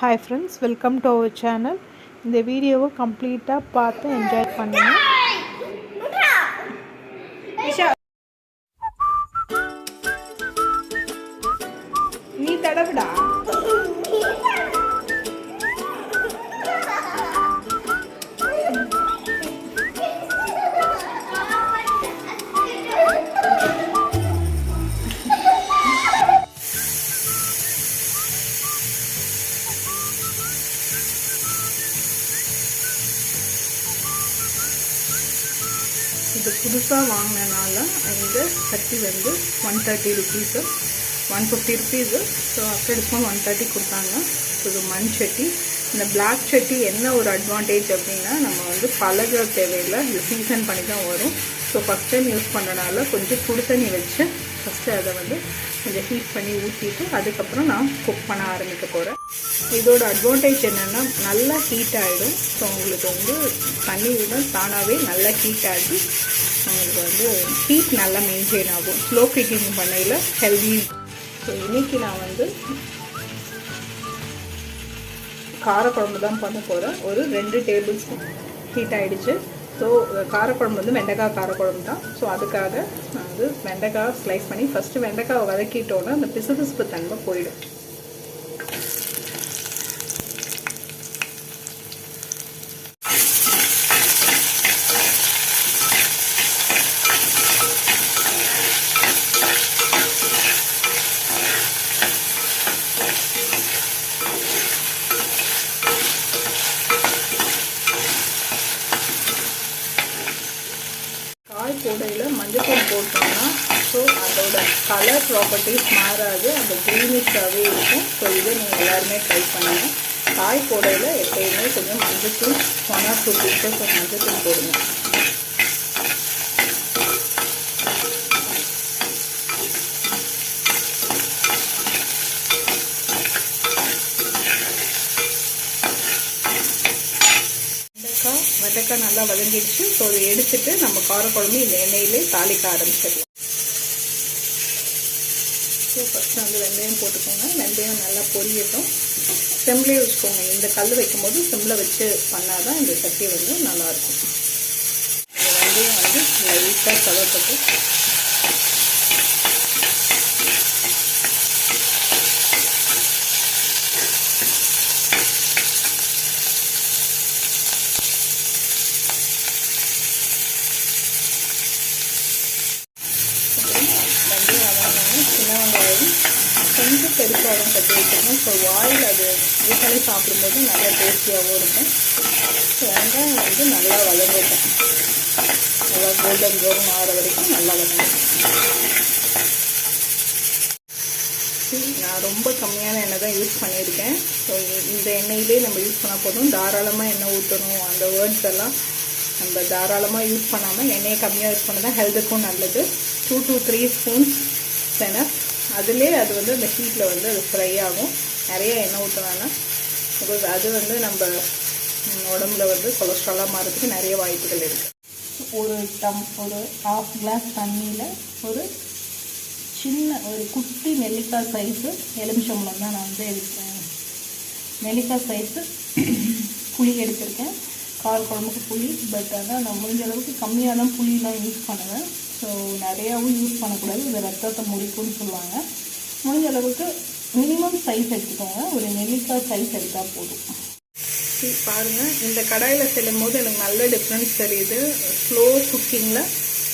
Hi friends welcome to our channel இந்த வீடியோவை கம்ப்ளீட்டாக பார்த்து என்ஜாய் பண்ணுங்கள் புதுசாக வாங்கினனால இந்த சட்டி வந்து one thirty rupees one fifty rupees so அப்புறம் டிஸ்கவுண்ட் ஒன் தேர்ட்டி கொடுத்தாங்க. ஸோ இது மண் சட்டி. இந்த பிளாக் சட்டி என்ன ஒரு அட்வான்டேஜ் அப்படின்னா நம்ம வந்து பழக தேவையில்லை. இது சீசன் பண்ணி தான் வரும். ஸோ ஃபஸ்ட் டைம் யூஸ் பண்ணுறனால கொஞ்சம் சுடு தண்ணி வச்சு ஃபஸ்ட்டு அதை வந்து கொஞ்சம் ஹீட் பண்ணி ஊற்றிட்டு அதுக்கப்புறம் நான் குக் பண்ண ஆரம்பிக்க போகிறேன் இதோட அட்வான்டேஜ் என்னென்னா நல்லா ஹீட் ஆகிடும் ஸோ உங்களுக்கு வந்து தண்ணி விட தானாகவே நல்லா ஹீட் ஆகி உங்களுக்கு வந்து ஹீட் நல்லா மெயின்டைன் ஆகும். ஸ்லோ குக்கிங் பண்ணையில் ஹெல்தி ஸோ இன்றைக்கி நான் வந்து காரக்குழம்பு தான் பண்ண போகிறேன் ஒரு ரெண்டு டேபிள் ஸ்பூன் ஹீட் ஆகிடுச்சு ஸோ காரக்குழம்பு வந்து வெண்டைக்காய் காரக்குழம்பு தான் ஸோ அதுக்காக நான் வந்து வெண்டைக்காய் ஸ்லைஸ் பண்ணி ஃபஸ்ட்டு வெண்டைக்காய் வதக்கிட்டோன்னா அந்த பிசு பிசுப்பு தன்மை போயிடும் காய் போடையில் மஞ்சள் போட்டோம்னா ஸோ அதோட கலர் ப்ராப்பர்ட்டிஸ் மாறாது. அந்த க்ரீனிஷாகவே இருக்கும். ஸோ இதை நீங்கள் எல்லாருமே ட்ரை பண்ணுங்கள் காய் போடையில் எப்பயுமே கொஞ்சம் மஞ்சத்தூள் ஒன் ஆர் டூ பீசஸ் மஞ்சத்தூள் போடுங்க. வெண்டைக்காய் நல்லா வதங்கிடுச்சு. ஸோ அதை எடுத்துட்டு நம்ம காரக்குழம்பு இந்த எண்ணெயிலே தாளிக்க ஆரம்பிச்சிடலாம். ஸோ ஃபஸ்ட்டு வந்து வெந்தயம் போட்டுக்கோங்க. வெந்தயம் நல்லா பொரியட்டும். செம்லேயே வச்சுக்கோங்க. இந்த கல் வைக்கும்போது செம்மில் வச்சு பண்ணால் தான் இந்த சட்டி வந்து நல்லாயிருக்கும் வெந்தயம் வந்து லைட்டாக கலப்பட்டு வெந்தயம் வதங்கினோம் சின்ன வெங்காயம் கொஞ்சம் பெருசாகவும் கட்டி வச்சுருக்கோம் ஸோ வாயில் அது யூஸ்வலி சாப்பிடும்போது நல்லா டேஸ்டியாகவும் இருக்கும். ஸோ வெங்காயம் வந்து நல்லா வதங்கட்டும் நல்லா கோல்டன் ப்ரௌன் ஆகிற வரைக்கும் நல்லா வதங்கட்டும் நான் ரொம்ப கம்மியான எண்ணெய் தான் யூஸ் பண்ணியிருக்கேன். ஸோ இந்த எண்ணெயிலே நம்ம யூஸ் பண்ணால் போதும். தாராளமாக எண்ணெய் ஊற்றணும் அந்த வேர்ட்ஸ் எல்லாம் நம்ம தாராளமாக யூஸ் பண்ணாமல் எண்ணெயை கம்மியாக யூஸ் பண்ணால் ஹெல்த்துக்கும் நல்லது. டூ டூ த்ரீ ஸ்பூன்ஸ் தானே அதுலேயே அது வந்து அந்த ஹீட்டில் வந்து அது ஃப்ரை ஆகும். நிறைய எண்ணெய் ஊற்ற பிகாஸ் அது வந்து நம்ம உடம்புல வந்து கொலஸ்ட்ராலாக மாறதுக்கு நிறைய வாய்ப்புகள் இருக்குது ஒரு டம் ஒரு ஹாஃப் கிளாஸ் தண்ணியில் ஒரு சின்ன ஒரு குட்டி நெல்லிக்காய் சைஸு எலுமிச்சம்பழம் தான் நான் வந்து எடுத்தேன். நெல்லிக்காய் சைஸு புளி எடுத்திருக்கேன். கார குழம்புக்கு புளி பட் ஆனால் நான் முடிஞ்ச அளவுக்கு கம்மியாக தான் புளியெலாம் யூஸ் பண்ணுவேன் ஸோ நிறையாவும் யூஸ் பண்ணக்கூடாது. இந்த ரத்தத்தை முடிக்கும்னு சொல்லுவாங்க. முடிஞ்ச அளவுக்கு மினிமம் சைஸ் எடுத்துக்கோங்க. ஒரு நெல்லிக்காய் சைஸ் எடுத்தால் போதும். பாருங்கள் இந்த கடாயில் செல்லும் போது எனக்கு நல்ல டிஃப்ரென்ஸ் தெரியுது. ஸ்லோ குக்கிங்கில்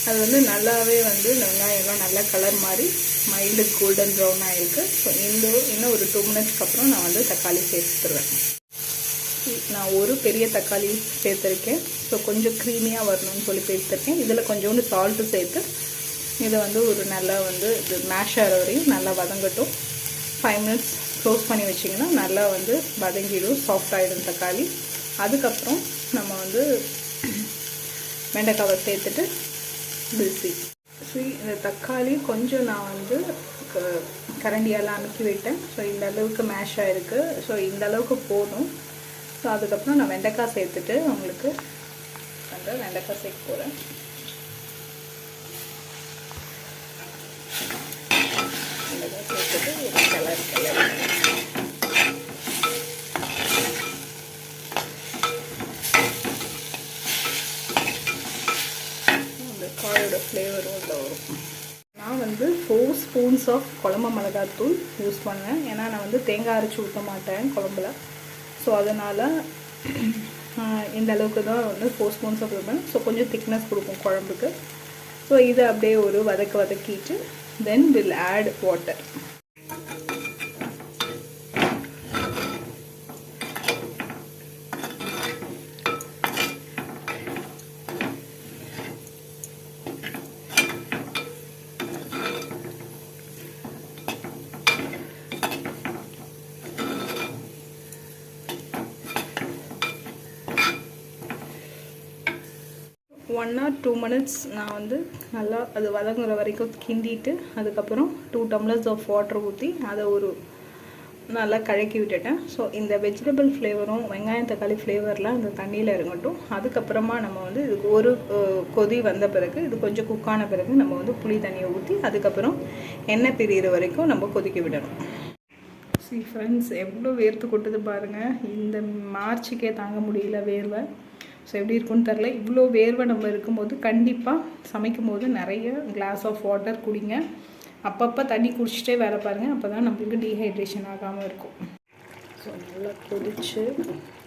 அது வந்து நல்லாவே வந்து வெங்காயம்லாம் நல்ல கலர் மாதிரி மைல்டு கோல்டன் ப்ரௌன் ஆகிருக்கு ஸோ இந்த இன்னும் ஒரு டூ மினிட்ஸ்க்கு அப்புறம் நான் வந்து தக்காளி சேர்த்துருவேன் நான் ஒரு பெரிய தக்காளி சேர்த்துருக்கேன். ஸோ கொஞ்சம் க்ரீமியாக வரணும்னு சொல்லி சேர்த்துருக்கேன். இதில் கொஞ்சோண்டு சால்ட்டு சேர்த்து இதை வந்து ஒரு நல்லா வந்து இது மேஷ் ஆகிற வரையும் நல்லா வதங்கட்டும். ஃபைவ் மினிட்ஸ் க்ளோஸ் பண்ணி வச்சிங்கன்னா நல்லா வந்து வதங்கிடும் சாஃப்ட் ஆகிடும் தக்காளி. அதுக்கப்புறம் நம்ம வந்து வெண்டைக்காவை சேர்த்துட்டு பில்சி ஸோ இந்த தக்காளி கொஞ்சம் நான் வந்து கரண்டியால் அமுக்கி விட்டேன். ஸோ இந்த அளவுக்கு மேஷ் ஆகிருக்கு ஸோ இந்த அளவுக்கு போதும். ஸோ அதுக்கப்புறம் நான் வெண்டைக்காய் சேர்த்துட்டு உங்களுக்கு அந்த வெண்டைக்காய் சேர்க்க போகிறேன் வெண்டைக்காய் சேர்த்துட்டு ஒரு அந்த காயோட ஃப்ளேவரும் இதில் நான் வந்து ஃபோர் ஸ்பூன்ஸ் ஆஃப் குழம்பு மிளகாத்தூள் யூஸ் பண்ணேன் ஏன்னா நான் வந்து தேங்காய் அரைச்சி ஊற்ற மாட்டேன் குழம்புல. ஸோ அதனால் இந்த அளவுக்கு தான் வந்து ஃபோர் ஸ்பூன்ஸ் ஆஃப் ஸோ கொஞ்சம் திக்னஸ் கொடுக்கும் குழம்புக்கு. ஸோ இதை அப்படியே ஒரு வதக்க வதக்கிட்டு then will add water one or two minutes நான் வந்து நல்லா அது வதங்குற வரைக்கும் கிண்டிட்டு அதுக்கப்புறம் டூ டம்ளர்ஸ் ஆஃப் வாட்டர் ஊற்றி அதை ஒரு நல்லா கழக்கி விட்டுட்டேன். ஸோ இந்த வெஜிடபிள் ஃப்ளேவரும் வெங்காயம் தக்காளி ஃப்ளேவர்லாம் அந்த தண்ணியில் இறங்கட்டும் அதுக்கப்புறமா நம்ம வந்து இதுக்கு ஒரு கொதி வந்த பிறகு இது கொஞ்சம் குக்கான பிறகு நம்ம வந்து புளி தண்ணியை ஊற்றி அதுக்கப்புறம் எண்ணெய் பிரியிற வரைக்கும் நம்ம கொதிக்க விடணும். சி ஃப்ரெண்ட்ஸ் எவ்வளோ வேர்த்து கொட்டுது பாருங்கள் இந்த மார்ச்சுக்கே தாங்க முடியல வேர்வை. ஸோ எப்படி இருக்குன்னு தெரில இவ்வளோ வேர்வை நம்ம இருக்கும்போது கண்டிப்பாக சமைக்கும் போது நிறைய கிளாஸ் ஆஃப் வாட்டர் குடிங்க. அப்பப்போ தண்ணி குடிச்சிட்டே வேலை பாருங்கள் அப்போ தான் நம்மளுக்கு டீஹைட்ரேஷன் ஆகாமல் இருக்கும். ஸோ நல்லா கொதிச்சு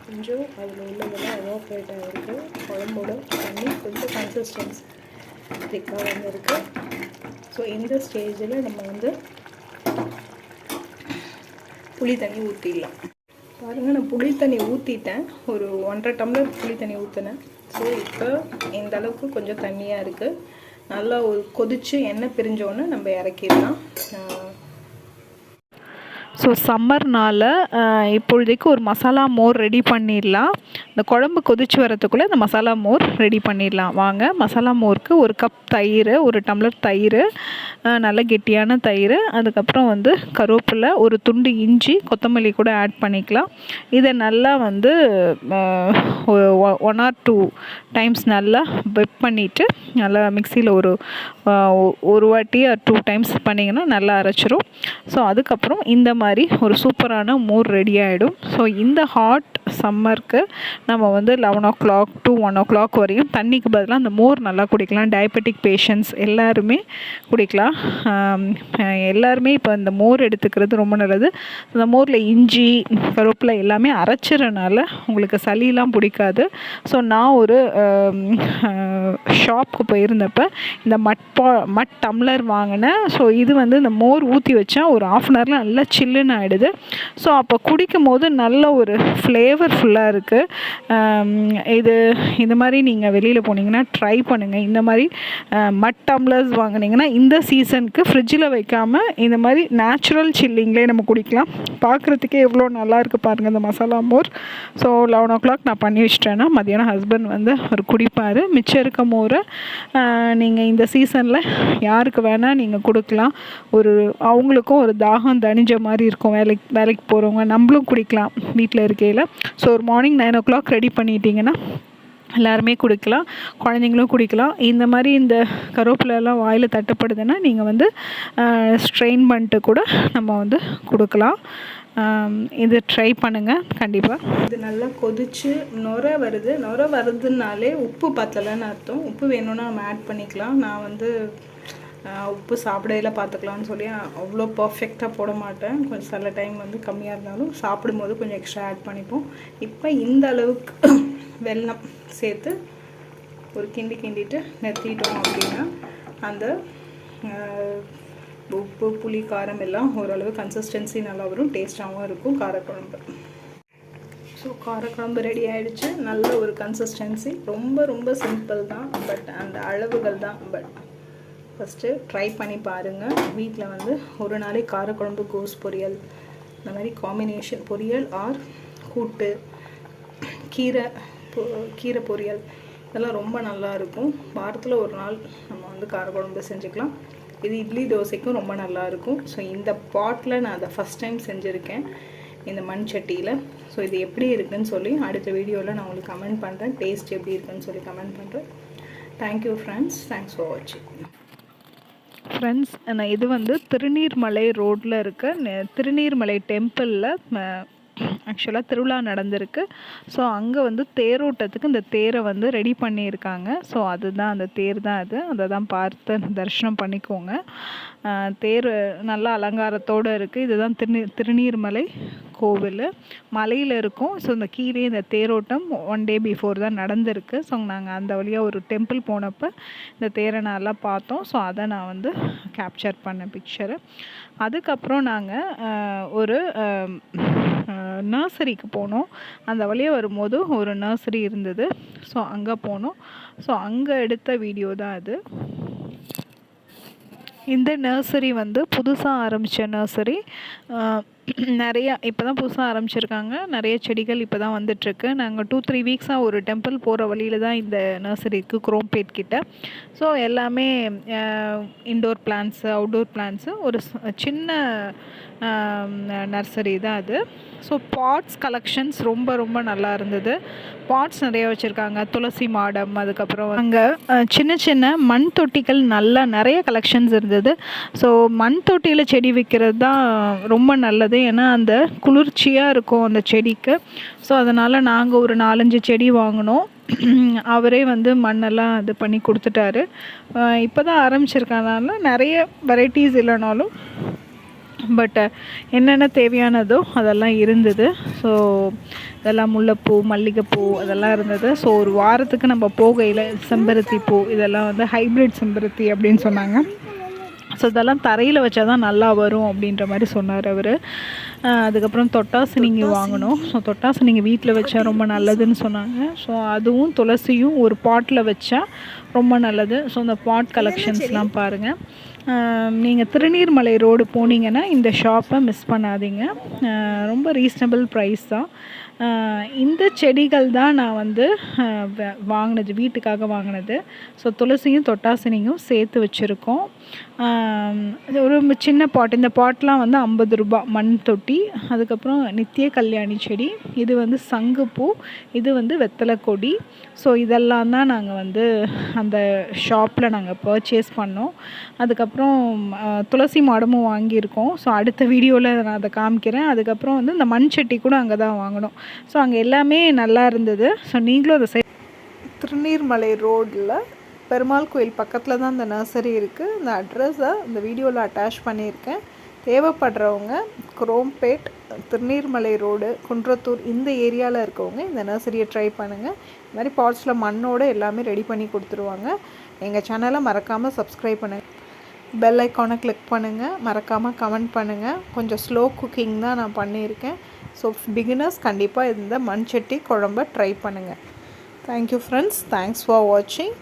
கொஞ்சம் அதில் உள்ளதெல்லாம் எவாப்ரேட் ஆகிருக்கு குழம்போட தண்ணி கொஞ்சம் கன்சிஸ்டன்ஸ் திக்காக வந்துருக்கு. ஸோ இந்த ஸ்டேஜில் நம்ம வந்து புளி தண்ணி ஊற்றிடலாம் பாருங்கள் நான் புளி தண்ணி ஊற்றிட்டேன் ஒரு ஒன்றரை டம்ளர் புளி தண்ணி ஊற்றினேன் ஸோ இப்போ இந்த அளவுக்கு கொஞ்சம் தண்ணியாக இருக்குது நல்லா ஒரு கொதித்து எண்ணெய் பிரிஞ்சோன்னு நம்ம இறக்கிடலாம். ஸோ சம்மர்னால் இப்பொழுதைக்கு ஒரு மசாலா மோர் ரெடி பண்ணிடலாம். இந்த குழம்பு கொதிச்சு வரத்துக்குள்ளே இந்த மசாலா மோர் ரெடி பண்ணிடலாம். வாங்க மசாலா மோருக்கு ஒரு கப் தயிர் ஒரு டம்ளர் தயிர் நல்ல கெட்டியான தயிர் அதுக்கப்புறம் வந்து கருவேப்பிலை ஒரு துண்டு இஞ்சி கொத்தமல்லி கூட ஆட் பண்ணிக்கலாம். இதை நல்லா வந்து ஒன் ஆர் டூ டைம்ஸ் நல்லா வெப் பண்ணிவிட்டு நல்லா மிக்சியில் ஒரு ஒரு வாட்டி டூ டைம்ஸ் பண்ணிங்கன்னா நல்லா அரைச்சிரும். ஸோ அதுக்கப்புறம் இந்த மாதிரி மாதிரி ஒரு சூப்பரான மோர் ரெடி ஆகிடும் ஸோ இந்த ஹாட் சம்மருக்கு நம்ம வந்து eleven o'clock to one o'clock வரையும் தண்ணிக்கு பதிலாக அந்த மோர் நல்லா குடிக்கலாம். டயபெட்டிக் பேஷண்ட்ஸ் எல்லாருமே குடிக்கலாம். எல்லாருமே இப்போ இந்த மோர் எடுத்துக்கிறது ரொம்ப நல்லது. அந்த மோரில் இஞ்சி கருவேப்பிலை எல்லாமே அரைச்சிறனால உங்களுக்கு சளிலாம் பிடிக்காது. ஸோ நான் ஒரு ஷாப்புக்கு போயிருந்தப்போ இந்த மட் பா மட் டம்ளர் வாங்கினேன். ஸோ இது வந்து இந்த மோர் ஊற்றி வச்சா ஒரு ஆஃப் அன் ஹவரில் நல்லா சில்லுன்னு ஆகிடுது ஸோ அப்போ குடிக்கும் போது நல்ல ஒரு ஃப்ளேவர்ஃபுல்லாக இருக்குது இது இந்த மாதிரி நீங்கள் வெளியில் போனீங்கன்னா ட்ரை பண்ணுங்கள் இந்த மாதிரி மட் டம்ளர்ஸ் வாங்குனீங்கன்னா இந்த சீசனுக்கு ஃப்ரிட்ஜில் வைக்காமல் இந்த மாதிரி நேச்சுரல் சில்லிங்லேயே நம்ம குடிக்கலாம். பார்க்குறதுக்கே எவ்வளோ நல்லா இருக்குது பாருங்கள் இந்த மசாலா மோர். ஸோ லெவன் ஓ கிளாக் நான் பண்ணி வச்சிட்டேன்னா மதியானம் ஹஸ்பண்ட் வந்து அவர் குடிப்பார். மிச்சம் இருக்க மோரை நீங்கள் இந்த சீசனில் யாருக்கு வேணால் நீங்கள் கொடுக்கலாம். ஒரு அவங்களுக்கும் ஒரு தாகம் தணிஞ்ச மாதிரி இருக்கும் வேலைக்கு வேலைக்கு போகிறவங்க நம்மளும் குடிக்கலாம் வீட்டில் இருக்கையில். ஸோ ஒரு morning nine o'clock ready பண்ணிட்டீங்கன்னா எல்லாருமே குடிக்கலாம் குழந்தைங்களும் குடிக்கலாம். இந்த மாதிரி இந்த கருவேப்பிலெல்லாம் வாயில் தட்டுப்படுதுன்னா நீங்கள் வந்து ஸ்ட்ரெயின் பண்ணிட்டு கூட நம்ம வந்து கொடுக்கலாம். இது ட்ரை பண்ணுங்கள் கண்டிப்பாக இது நல்லா கொதிச்சு நுர வருது. நுர வருதுனாலே உப்பு பத்தலைன்னு அர்த்தம். உப்பு வேணும்னா நம்ம ஆட் பண்ணிக்கலாம். நான் வந்து உப்பு சாப்பிடையில பார்த்துக்கலாம்னு சொல்லி அவ்வளோ பர்ஃபெக்டாக போட மாட்டேன். கொஞ்சம் சில டைம் வந்து கம்மியாக இருந்தாலும் சாப்பிடும்போது கொஞ்சம் எக்ஸ்ட்ரா ஆட் பண்ணிப்போம். இப்போ இந்த அளவுக்கு வெல்லம் சேர்த்து ஒரு கிண்டி கிண்டிட்டு நிறுத்திட்டோம் அப்படின்னா அந்த உப்பு புளி காரம் எல்லாம் ஓரளவு கன்சிஸ்டன்சி நல்லா வரும். டேஸ்ட்டாகவும் இருக்கும். காரக்குழம்பு. ஸோ காரக்குழம்பு ரெடி ஆகிடுச்சு நல்ல ஒரு கன்சிஸ்டன்சி ரொம்ப ரொம்ப சிம்பிள் தான். பட் அந்த அளவுகள் தான். பட் ஃபஸ்ட்டு ட்ரை பண்ணி பாருங்கள் வீட்டில் வந்து ஒரு நாளைக்கு காரக்குழம்பு கோஸ் பொரியல் இந்த மாதிரி காம்பினேஷன் பொரியல் ஆர் கூட்டு கீரை பொ கீரை பொரியல். இதெல்லாம் ரொம்ப நல்லா இருக்கும். வாரத்தில் ஒரு நாள் நம்ம வந்து காரக்குழம்பு செஞ்சுக்கலாம். இது இட்லி தோசைக்கும் ரொம்ப நல்லாயிருக்கும் ஸோ இந்த பாட்டில் நான் அதை ஃபஸ்ட் டைம் செஞ்சுருக்கேன். இந்த மண் சட்டியில். ஸோ இது எப்படி இருக்குன்னு சொல்லி அடுத்த வீடியோவில் நான் உங்களுக்கு கமெண்ட் பண்ணுறேன் டேஸ்ட் எப்படி இருக்குன்னு சொல்லி கமெண்ட் பண்ணுறேன் thank you friends thanks for வாட்சிங் ஃப்ரெண்ட்ஸ் நான் இது வந்து திருநீர்மலை ரோட்டில் இருக்க திருநீர்மலை டெம்பிளில் ஆக்சுவலாக திருவிழா நடந்திருக்கு. ஸோ அங்கே வந்து தேரோட்டத்துக்கு இந்த தேரை வந்து ரெடி பண்ணியிருக்காங்க. ஸோ அதுதான் அந்த தேர் தான் அது. அதை தான் பார்த்து தரிசனம் பண்ணிக்கோங்க. தேர் நல்லா அலங்காரத்தோடு இருக்குது இதுதான் திருநீ திருநீர்மலை கோவில். மலையில் இருக்கும். ஸோ இந்த கீழே இந்த தேரோட்டம் ஒன் டே பிஃபோர் தான் நடந்திருக்கு. ஸோ நாங்கள் அந்த வழியாக ஒரு டெம்பிள் போனப்போ இந்த தேரை நல்லா பார்த்தோம். ஸோ அதை நான் வந்து கேப்சர் பண்ணேன் பிக்சரு அதுக்கப்புறம் நாங்கள் ஒரு நர்சரிக்கு போனோம். அந்த வழியாக வரும்போது ஒரு நர்சரி இருந்தது. ஸோ அங்கே போனோம். ஸோ அங்கே எடுத்த வீடியோ தான் அது. இந்த நர்சரி வந்து புதுசாக ஆரம்பித்த நர்சரி நிறையா இப்போ தான் புதுசாக ஆரம்பிச்சிருக்காங்க. நிறைய செடிகள் இப்போ தான் வந்துட்டுருக்கு. நாங்கள் டூ த்ரீ வீக்ஸாக ஒரு டெம்பிள் போகிற வழியில் தான் இந்த நர்சரி இருக்குது குரோம்பேட் கிட்ட. ஸோ எல்லாமே இன்டோர் பிளான்ஸு அவுட்டோர் பிளான்ஸு ஒரு சின்ன நர்சரி தான் அது. ஸோ பாட்ஸ் கலெக்ஷன்ஸ் ரொம்ப ரொம்ப நல்லா இருந்தது. பாட்ஸ் நிறைய வச்சுருக்காங்க. துளசி மாடம் அதுக்கப்புறம் அங்கே சின்ன சின்ன மண் தொட்டிகள் நல்லா நிறைய கலெக்ஷன்ஸ் இருந்தது. ஸோ மண் தொட்டியில் செடி வைக்கிறது தான் ரொம்ப நல்லது. ஏன்னா அந்த குளிர்ச்சியாக இருக்கும் அந்த செடிக்கு. ஸோ அதனால் நாங்கள் ஒரு நாலஞ்சு செடி வாங்கினோம். அவரே வந்து மண்ணெல்லாம் இது பண்ணி கொடுத்துட்டாரு. இப்போ தான் ஆரம்பிச்சிருக்கனால நிறைய வெரைட்டிஸ் இல்லைனாலும் பட் uh, என்னென்ன தேவையானதோ அதெல்லாம் இருந்தது. ஸோ இதெல்லாம் முல்லைப்பூ மல்லிகைப்பூ அதெல்லாம் இருந்தது. ஸோ ஒரு வாரத்துக்கு நம்ம போகையில் செம்பருத்தி பூ இதெல்லாம் வந்து ஹைப்ரிட் செம்பருத்தி அப்படின்னு சொன்னாங்க. ஸோ இதெல்லாம் தரையில் வச்சா தான் நல்லா வரும் அப்படின்ற மாதிரி சொன்னார் அவர். அதுக்கப்புறம் தொட்டாசு நீங்கள் வாங்கணும். ஸோ தொட்டாசு நீங்கள் வீட்டில் வச்சா ரொம்ப நல்லதுன்னு சொன்னாங்க. ஸோ அதுவும் துளசியும் ஒரு பாட்டில் வச்சா ரொம்ப நல்லது. ஸோ இந்த பாட் கலெக்ஷன்ஸ்லாம் பாருங்கள் நீங்கள் திருநீர்மலை ரோடு போனீங்கன்னா இந்த ஷாப்பை மிஸ் பண்ணாதீங்க. ரொம்ப ரீசனபிள் ப்ரைஸ் தான். இந்த செடிகள் தான் நான் வந்து வாங்கினது வீட்டுக்காக வாங்கினது. ஸோ துளசியும் தொட்டாசினியும் சேர்த்து வச்சுருக்கோம். ஒரு சின்ன பாட். இந்த பாட்லாம் வந்து ஐம்பது ரூபாய் மண் தொட்டி அதுக்கப்புறம் நித்திய கல்யாணி செடி இது வந்து சங்குப்பூ இது வந்து வெத்தலை கொடி. ஸோ இதெல்லாம் தான் நாங்கள் வந்து அந்த ஷாப்பில் நாங்கள் பர்ச்சேஸ் பண்ணோம். அதுக்கப்புறம் துளசி மாடமும் வாங்கியிருக்கோம். ஸோ அடுத்த வீடியோவில் நான் அதை காமிக்கிறேன். அதுக்கப்புறம் வந்து இந்த மண் சட்டி கூட அங்கே தான் வாங்கினோம். ஸோ அங்கே எல்லாமே நல்லா இருந்தது. ஸோ நீங்களும் அதை திருநீர்மலை ரோடில் பெருமாள் கோயில் பக்கத்தில் தான் இந்த நர்சரி இருக்குது இந்த அட்ரஸை இந்த வீடியோவில் அட்டாச் பண்ணியிருக்கேன். தேவைப்படுறவங்க குரோம்பேட் திருநீர்மலை ரோடு குன்றத்தூர் இந்த ஏரியாவில் இருக்கவங்க இந்த நர்சரியை ட்ரை பண்ணுங்கள் இந்த மாதிரி பாட்ஸில் மண்ணோடு எல்லாமே ரெடி பண்ணி கொடுத்துருவாங்க. எங்கள் சேனலை மறக்காமல் சப்ஸ்கிரைப் பண்ணுங்கள் பெல் ஐக்கானை கிளிக் பண்ணுங்கள் மறக்காமல் கமெண்ட் பண்ணுங்கள் கொஞ்சம் ஸ்லோ குக்கிங் தான் நான் பண்ணியிருக்கேன். ஸோ பிகினர்ஸ் கண்டிப்பாக இந்த மண் சட்டி குழம்ப ட்ரை பண்ணுங்கள் தேங்க்யூ ஃப்ரெண்ட்ஸ் தேங்க்ஸ் ஃபார் வாட்சிங்